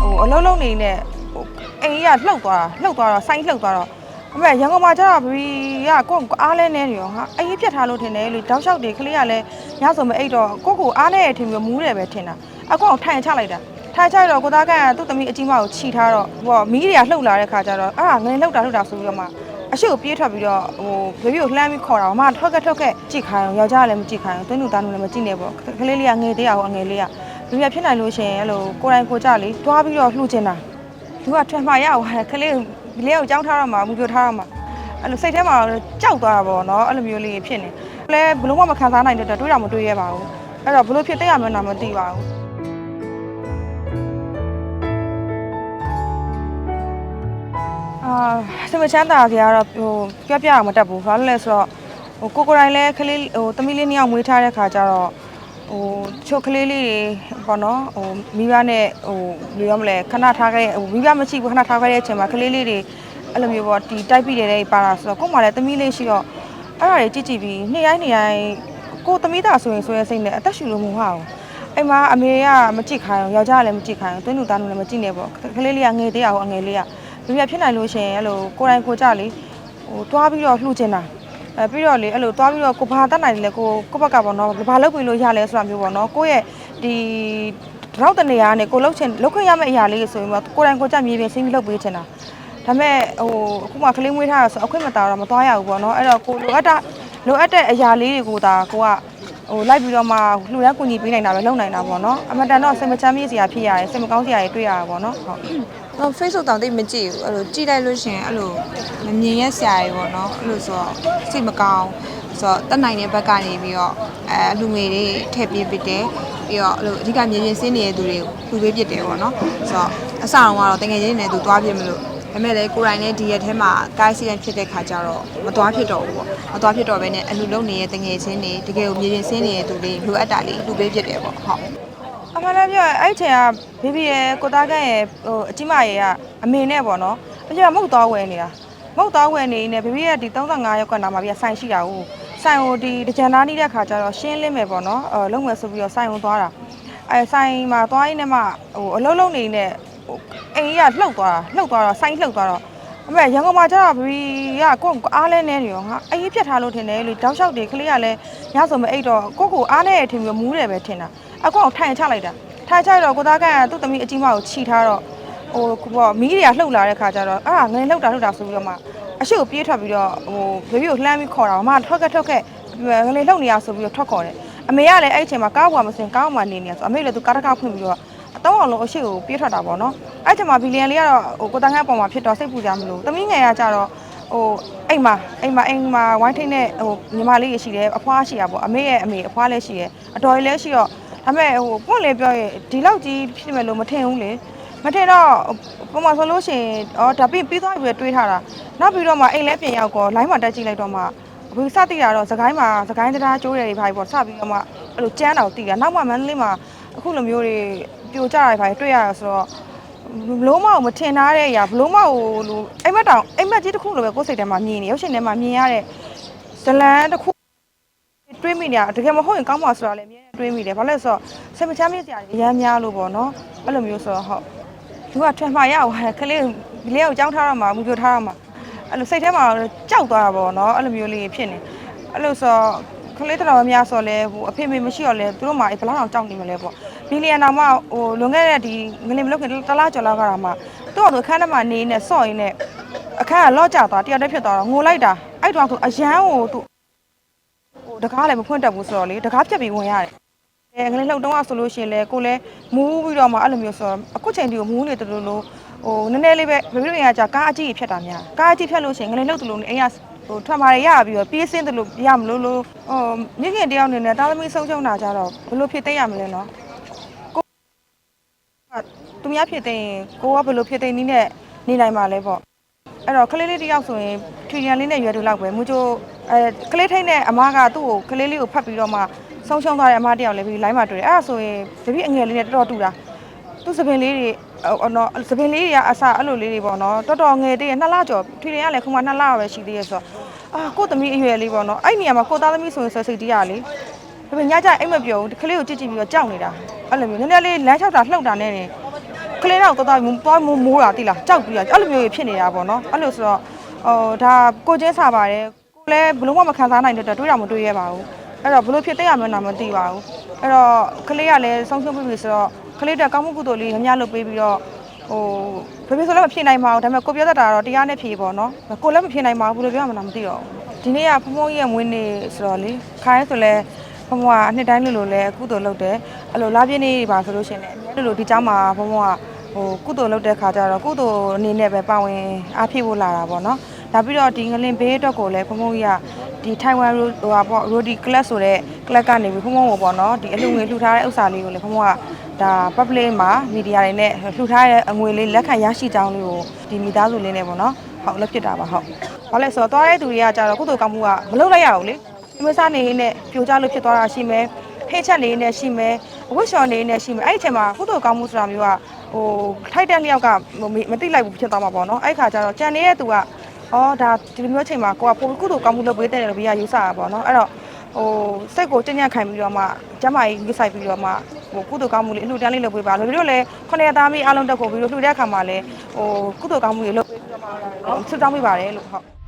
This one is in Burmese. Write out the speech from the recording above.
ဟိုအလုံးလုံးနေနဲ့ဟိုအိမ်ကြီးကလှုပ်သွားတာလှုပ်သွားတော့ဆိုင်းလှုပ်သွားတော့အမေရန်ကုန်မှာကျတော့ဘီကကိုယ့်ကိုအားလဲနေတယ်ရောဟာအိမ်ကြီးပြတ်ထားလို့ထင်တယ်လေတောက်လျှောက်တွေကလေးကလည်းညဆိုမအိတ်တော့ကိုယ့်ကိုအားလဲရထင်ပြီးမူးတယ်ပဲထင်တာအကောင်ထိုင်ချလိုက်တာထိုင်ချတော့ကိုသားကသူ့သမီးအကြီးမကိုခြိထားတော့ဟိုမီးတွေကလှုပ်လာတဲ့ခါကျတော့အဲ့ဒါငင်းလှုပ်တာလှုပ်တာဆိုပြီးတော့မှအရှိကိုပြေးထွက်ပြီးတော့ဟိုဘေဘီကိုလှမ်းပြီးခေါ်တာမမထွက်ကထွက်ကကြည့်ခိုင်းအောင်ယောက်ျားလည်းမကြည့်ခိုင်းအောင်သွင်းသူသားနုလည်းမကြည့်နဲ့ပေါ့ကလေးလေးကငယ်သေးရအောင်ငယ်လေးက လူရဖြစ်နိုင်လို့ရှိရင်အဲ့လိုကိုယ်တိုင်ကိုကြလေတွားပြီးတော့လှူချင်တာသူကထွန်မှာရအောင်ဟာခလေးဒီလေးကိုကြောင်းထားတော့မှာမူပြထားတော့မှာအဲ့လိုစိတ်ထဲမှာကြောက်သွားတာပေါ့နော်အဲ့လိုမျိုးလေးဖြစ်နေလဲဘလို့မှမခံစားနိုင်တဲ့အတွက်တွေးတော့မတွေးရပါဘူးအဲ့တော့ဘလို့ဖြစ်တဲ့ရမလဲတော့မသိပါဘူးအာစမချမ်းသာစရာတော့ဟိုပြပြအောင်မတက်ဘူးဘာလို့လဲဆိုတော့ဟိုကိုကိုယ်တိုင်လဲခလေးဟိုတမီးလေးနှစ်ယောက်မွေးထားတဲ့ခါကျတော့ ဟိုချုပ်ကလေးလေးတွေပေါ့နော်ဟိုမိဘနဲ့ဟိုဘယ်လိုရမလဲခဏထားခဲ့ဟိုမိဘမရှိဘူးခဏထားခဲ့တဲ့အချိန်မှာကလေးလေးတွေအဲ့လိုမျိုးပေါ့ဒီတိုက်ပြီးတဲ့ပါတာဆိုတော့ကို့မှာလည်းတမီးလေးရှိတော့အဲ့ဒါတွေကြည့်ကြည့်ပြီးနေ့တိုင်းနေ့တိုင်းကိုတမီးတာဆိုရင်ဆိုရင်စိတ်နဲ့အသက်ရှူလို့မဟုတ်ဘူးအိမ်မှာအမေကမကြည့်ခိုင်းအောင်ယောက်ျားလည်းမကြည့်ခိုင်းအောင်သွင်းသူသားနုလည်းမကြည့်နဲ့ပေါ့ကလေးလေးကငယ်သေးရအောင်အငယ်လေးကဘယ်ပြဖြစ်နိုင်လို့ရှိရင်အဲ့လိုကိုယ်တိုင်ကိုကြလေဟိုတွားပြီးတော့လှူချင်တာ အဲပြီးတော့လေအဲ့လိုတွားပြီးတော့ကိုဘာတတ်နိုင်တယ်လဲကိုကိုဘက်ကပေါ့နော်ဘာလုပ်ပြီးလို့ရလဲဆိုတာမျိုးပေါ့နော်ကိုယ့်ရဲ့ဒီတော့တနေရာနဲ့ကိုလှုပ်ချင်လှုပ်ခွင့်ရမယ့်အရာလေးဆိုရင်တော့ကိုယ်တိုင်ကိုကြမြေပြင်ဆင်းပြီးလှုပ်ပေးချင်တာဒါပေမဲ့ဟိုအခုမှကလေးမွေးထားတာဆိုအခွင့်မတာတော့မသွားရဘူးပေါ့နော်အဲ့တော့ကိုလိုအပ်တာလိုအပ်တဲ့အရာလေးတွေကိုဒါကိုကဟိုလိုက်ပြီးတော့မှလှူရကူညီပေးနိုင်တာပဲလုပ်နိုင်တာပေါ့နော်အမတန်တော့စိတ်မချမ်းမြေ့စရာဖြစ်ရတယ်စိတ်မကောင်းစရာတွေတွေ့ရတာပေါ့နော်ဟုတ် ဟို Facebook တောင်တိတ်မကြည့်ဘူးအဲ့လိုကြည့်လိုက်လို့ရှရင်အဲ့လိုမမြင်ရက်ဆရာတွေပေါ့နော်အဲ့လိုဆိုတော့စိတ်မကောင်းဆိုတော့တက်နိုင်တဲ့ဘက်ကနေပြီးတော့အဲအလူငွေတွေထည့်ပေးပစ်တယ်ပြီးတော့အဲ့လိုအဓိကမြင်မြင်စင်းနေတဲ့သူတွေကိုလူပေးပစ်တယ်ပေါ့နော်ဆိုတော့အစအောင်ကတော့တကယ်ချင်းနေသူသွားပြစ်မလို့ဒါပေမဲ့လည်းကိုယ်တိုင်လည်းဒီရက်ထဲမှာကားစီတန်ဖြစ်တဲ့ခါကျတော့မသွားဖြစ်တော့ဘူးပေါ့မသွားဖြစ်တော့ဘဲနဲ့အလူလုံနေတဲ့တငယ်ချင်းတွေတကယ်ကိုမြင်မြင်စင်းနေတဲ့သူတွေလိုအပ်တာလေးလူပေးပစ်တယ်ပေါ့ဟုတ် အမှန်တမ်းပြောရင်အဲ့ချိန်ကဘေဘီရဲ့ကိုသားကန့်ရဲ့ဟိုအကြီးမရဲ့ကအမေနဲ့ပေါ့နော်အကျမုတ်သွားဝယ်နေတာမုတ်သွားဝယ်နေနေဘေဘီရဲ့ဒီ35ရောက်ကနာမှာပြဆိုင်ရှိတာကိုဆိုင်ကိုဒီတကြံသားနေတဲ့ခါကျတော့ရှင်းလင်းမယ်ပေါ့နော်အဲလုံးမယ်ဆိုပြီးတော့ဆိုင်ကိုသွားတာအဲဆိုင်မှာသွားရင်းနဲ့မှဟိုအလုံးလုံးနေနဲ့ဟိုအိမ်ကြီးကလှုပ်သွားတာလှုပ်သွားတော့ဆိုင်လှုပ်သွားတော့အမေရန်ကုန်မှာကျတော့ဘီကကိုယ့်ကိုအားလဲနေတယ်ရောဟာအိမ်ကြီးပြတ်ထားလို့ထင်တယ်လေတောက်လျှောက်တွေကလေးကလည်းညဆိုမအိတ်တော့ကိုယ့်ကိုအားနေရထင်ပြီးမူးတယ်ပဲထင်တာ အကောင်ထိုင်ချလိုက်တာထိုင်ချတော့ကိုသားကသူ့သမီးအကြီးမကိုခြိထားတော့ဟိုပေါ့မီးတွေကလှုပ်လာတဲ့ခါကျတော့အဲ့ဒါငင်းလှုပ်တာလှုပ်တာဆိုပြီးတော့မှအရှိကိုပြေးထွက်ပြီးတော့ဟိုဘေဘီကိုလှမ်းပြီးခေါ်တာမမထွက်ကထွက်ကငလေးလှုပ်နေရဆိုပြီးတော့ထွက်ခေါ်တယ်အမေကလည်းအဲ့အချိန်မှာကားပေါ်မှာမစင်ကားပေါ်မှာနေနေဆိုအမေလည်းသူကားတစ်ခါဖွင့်ပြီးတော့အတော့အောင်လုံးအရှိကိုပြေးထွက်တာပေါ့နော်အဲ့အချိန်မှာဘီလီယံလေးကတော့ဟိုကိုသားငန်းပေါ်မှာဖြစ်တော့စိတ်ပူကြမလို့သမီးငယ်ကကြတော့ဟိုအိမ်မှာအိမ်မှာအိမ်မှာဝိုင်းထိန်တဲ့ဟိုညီမလေးရှိတယ်အဖွားရှိတာပေါ့အမေရဲ့အမေအဖွားလည်းရှိတယ်အတော်ကြီးလည်းရှိတော့ ဒါပေမဲ့ဟိုပွင့်လေပြောရင်ဒီလောက်ကြီးဖြစ်မယ်လို့မထင်ဘူးလေမထင်တော့ပုံမှန်ဆိုလို့ရှိရင်ဩဒါပြီးပြီးသွားပြီပဲတွေးထားတာနောက်ပြီးတော့မှအိမ်လဲပြင်ရောက်ကောလိုင်းမှာတက်ကြည့်လိုက်တော့မှအခုစတိတာတော့စကိုင်းမှာစကိုင်းတရားကျိုးတယ်တွေဘာပေါ့စပြီးတော့မှအဲ့လိုကြမ်းတော့တည်တာနောက်မှမန္တလေးမှာအခုလိုမျိုးတွေပြိုကျတာတွေဘာတွေ့ရတာဆိုတော့ဘလုံးမကိုမထင်ထားတဲ့အရာဘလုံးမကိုလို့အိမ်မက်တောင်အိမ်မက်ကြီးတစ်ခုလိုပဲကိုယ်စိတ်ထဲမှာမြင်နေရုပ်ရှင်ထဲမှာမြင်ရတဲ့ဇလန်းတစ်ခု တွေးမိနေတာတကယ်မဟုတ်ရင်ကောင်းပါဆိုတာလည်းအများနဲ့တွေးမိတယ်ဘာလို့လဲဆိုတော့စိတ်မချမ်းမြေ့စရာတွေအများများလို့ပေါ့နော်အဲ့လိုမျိုးဆိုတော့ဟုတ်လူကထွန်မှာရအောင်ဟာခလေးဒီလေးကိုကြောင်းထားတော့မှာမူပြထားတော့မှာအဲ့လိုစိတ်ထဲမှာကြောက်သွားတာပေါ့နော်အဲ့လိုမျိုးလေးဖြစ်နေအဲ့လိုဆိုခလေးတော်များဆိုလဲဟိုအဖေမေမရှိတော့လဲသူတို့မှဘယ်လောက်အောင်ကြောက်နေမလဲပေါ့ဘီလီယံတော်မှဟိုလွန်ခဲ့တဲ့ဒီငလင်မလုပ်ခင်တလားကျော်လောက်ကတာမှသူ့အတူအခန်းထဲမှာနေနေဆော့ရင်းနဲ့အခန်းကလော့ကျသွားတယောက်တည်းဖြစ်သွားတော့ငိုလိုက်တာအဲ့တော့သူအရန်ကိုသူဟို တကားလည်းမဖွင့်တတ်ဘူးဆိုတော့လေတကားဖြတ်ပြီးဝင်ရတယ်။အဲငလေးလှုပ်တုံးအောင်ဆိုလို့ရှိရင်လေကိုလည်းမူးပြီးတော့မှအဲ့လိုမျိုးဆိုတော့အခုချိန်ဒီကိုမူးနေတယ်လို့လို့ဟိုနည်းနည်းလေးပဲဘယ်လိုရင်ကကြာကားအကြီးဖြတ်တာများကားအကြီးဖြတ်လို့ရှိရင်ငလေးလှုပ်တယ်လို့အိမ်ကဟိုထွက်มาရရပြီးတော့ပြေးစင်းတယ်လို့ရမလို့လို့ဟိုမြင့်ခင်တယောက်နေနဲ့တာသမီဆုံးချုံတာကြတော့ဘယ်လိုဖြစ်သိရမလဲနော်ကိုကသူများဖြစ်သိရင်ကိုကဘယ်လိုဖြစ်သိနည်းနဲ့နေနိုင်မှာလဲပေါ့ အဲ့တော့ကလေးလေးတယောက်ဆိုရင်ထီရန်လေးနဲ့ရွယ်တူလောက်ပဲမူချိုအဲကလေးထိတ်နဲ့အမကသူ့ကိုကလေးလေးကိုဖတ်ပြီးတော့မှဆုံးရှုံးသွားတဲ့အမတယောက်လည်းပြီးလိုင်းမှာတွေ့တယ်အဲ့ဒါဆိုရင်တပည့်အငယ်လေးနဲ့တော်တော်တူတာသူစပင်လေးတွေဟိုနော်စပင်လေးတွေကအစအဲ့လိုလေးတွေပေါ့နော်တော်တော်ငယ်သေးရဲ့နှစ်လကျော်ထီရန်ကလည်းခုမှနှစ်လပဲရှိသေးရဲ့ဆိုတော့အာကိုသမီးအရွယ်လေးပေါ့နော်အဲ့နေရာမှာကိုသားသမီးဆိုရင်ဆွဲစိတ်တီးရလေဒါပေမဲ့ညကျအိမ်မပြောဘူးကလေးကိုကြည့်ကြည့်ပြီးတော့ကြောက်နေတာအဲ့လိုမျိုးနည်းနည်းလေးလမ်းလျှောက်တာလှုပ်တာနဲ့နေ ကလေးတော့တော်တော်သွားမိုးမိုးတာတိလားကြောက်ပြီးတော့အဲ့လိုမျိုးဖြစ်နေတာပေါ့နော်အဲ့လိုဆိုတော့ဟိုဒါကိုချင်းစားပါတယ်ကိုလည်းဘလို့မှမခံစားနိုင်တဲ့အတွက်တွေးတာမတွေးရပါဘူးအဲ့တော့ဘလို့ဖြစ်တဲ့ရမလဲတော့မသိပါဘူးအဲ့တော့ကလေးကလည်းဆုံးရှုံးပြီဆိုတော့ကလေးတက်ကောင်းမှုကုသိုလ်လေးများများလုပ်ပေးပြီးတော့ဟိုဖေဖေဆိုလည်းမဖြစ်နိုင်ပါဘူးဒါပေမဲ့ကိုပြောတတ်တာတော့တရားနဲ့ဖြေပေါ့နော်ကိုလည်းမဖြစ်နိုင်ပါဘူးဘယ်လိုပြောမှန်းမသိတော့ဘူးဒီနေ့ကဖုံဖုံကြီးရဲ့မွေးနေ့ဆိုတော့လေခိုင်းဆိုလဲ ဘုံဘွားအနှစ်တိုင်းလိုလိုလဲကုသိုလ်လုပ်တယ်အဲ့လိုလာပြည့်နေပါဆိုလို့ရှိရင်လည်းလိုလိုဒီเจ้าမှာဘုံဘွား ဟိုကုသိုလ်လုပ်တဲ့ခါကျတော့ကုသိုလ်အနေနဲ့ပဲပါဝင်အားဖြည့်ဖို့လာတာပေါ့နော်ဒါပြီးတော့ဒီငလင်ဘေးအတွက်ကိုလည်းဘုံဘုံကြီးကဒီထိုင်ဝမ်ဟိုဟာပေါ့ရိုဒီကလပ်ဆိုတဲ့ကလပ်ကနေပြီးဘုံဘုံကိုပေါ့နော်ဒီအလူငွေလှူထားတဲ့ဥစ္စာလေးကိုလည်းဘုံဘုံကဒါ public မှာမီဒီယာတွေနဲ့လှူထားတဲ့အငွေလေးလက်ခံရရှိကြောင်းလေးကိုဒီမိသားစုလေးနဲ့ပေါ့နော်ဟုတ်လက်ဖြစ်တာပါဟုတ်ဘာလဲဆိုတော့သွားတဲ့သူတွေကကြတော့ကုသိုလ်ကောင်းမှုကမလုပ်လိုက်ရဘူးလေဒီမစားနေနဲ့ပြိုကျလို့ဖြစ်သွားတာရှိမယ်ဟိတ်ချက်လေးနဲ့ရှိမယ်အဝတ်လျှော်လေးနဲ့ရှိမယ်အဲ့ဒီအချိန်မှာကုသိုလ်ကောင်းမှုဆိုတာမျိုးက ဟိုထိုက်တဲ့လျောက်ကမသိလိုက်ဘူးဖြစ်သွားမှာပေါ့နော်အဲ့ခါကျတော့ကြံနေတဲ့သူကဩဒါဒီလိုမျိုးချိန်မှာကိုကပိုကုသိုလ်ကောင်းမှုလုပ်ပေးတဲ့လို့ဘေးကယူဆတာပေါ့နော်အဲ့တော့ဟိုစိတ်ကိုတညံ့ခိုင်ပြီးတော့မှကျမကြီးယူဆိုင်ပြီးတော့မှဟိုကုသိုလ်ကောင်းမှုလေးအလှူဒန်းလေးလုပ်ပေးပါလို့ပြီးတော့လည်းခொနရသားမီးအားလုံးတက်ကိုပြီးတော့လှူတဲ့အခါမှာလည်းဟိုကုသိုလ်ကောင်းမှုတွေလုပ်ပေးပြီးတော့မှဆုတောင်းပေးပါတယ်လို့ဟုတ်